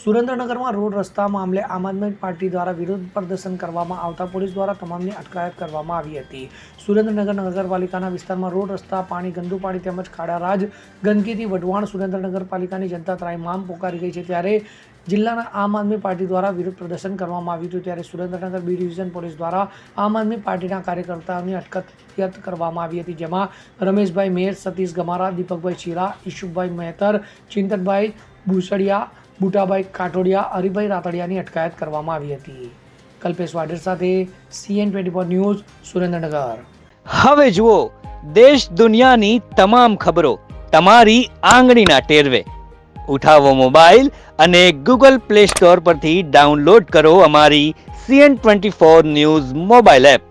સુરેન્દ્રનગરમાં રોડ રસ્તા મામલે આમ આદમી પાર્ટી દ્વારા વિરોધ પ્રદર્શન કરવામાં આવતા પોલીસ દ્વારા તમામની અટકાયત કરવામાં આવી હતી. સુરેન્દ્રનગર નગરપાલિકાના વિસ્તારમાં રોડ રસ્તા, પાણી, ગંદુ પાણી તેમજ ખાડારાજ ગંદકીથી વઢવાણ સુરેન્દ્રનગર પાલિકાની જનતા ત્રાહિમામ પોકારી ગઈ છે. ત્યારે જિલ્લાના આમ આદમી પાર્ટી દ્વારા વિરોધ પ્રદર્શન કરવામાં આવ્યું હતું. ત્યારે સુરેન્દ્રનગર બી ડિવિઝન પોલીસ દ્વારા આમ આદમી પાર્ટીના કાર્યકર્તાઓની અટકાયત કરવામાં આવી હતી, જેમાં રમેશભાઈ મેર, સતીશ ગમારા, દીપકભાઈ ચીરા ઈશુભાઈ મહેતર, ચિંતનભાઈ ભૂસડિયા બુટાભાઈ કાટોડિયા, હરિભાઈ રાતડિયાની અટકાયત કરવામાં આવી હતી. કલ્પેશ વાઢેર સાથે CN twenty four news, Surendranagar. હવે જુઓ, દેશ દુનિયાની તમામ ખબરો તમારી આંગળીના ટેરવે. ઉઠાવો મોબાઈલ અને ગૂગલ પ્લે સ્ટોર પરથી ડાઉનલોડ કરો અમારી CN twenty four news mobile app.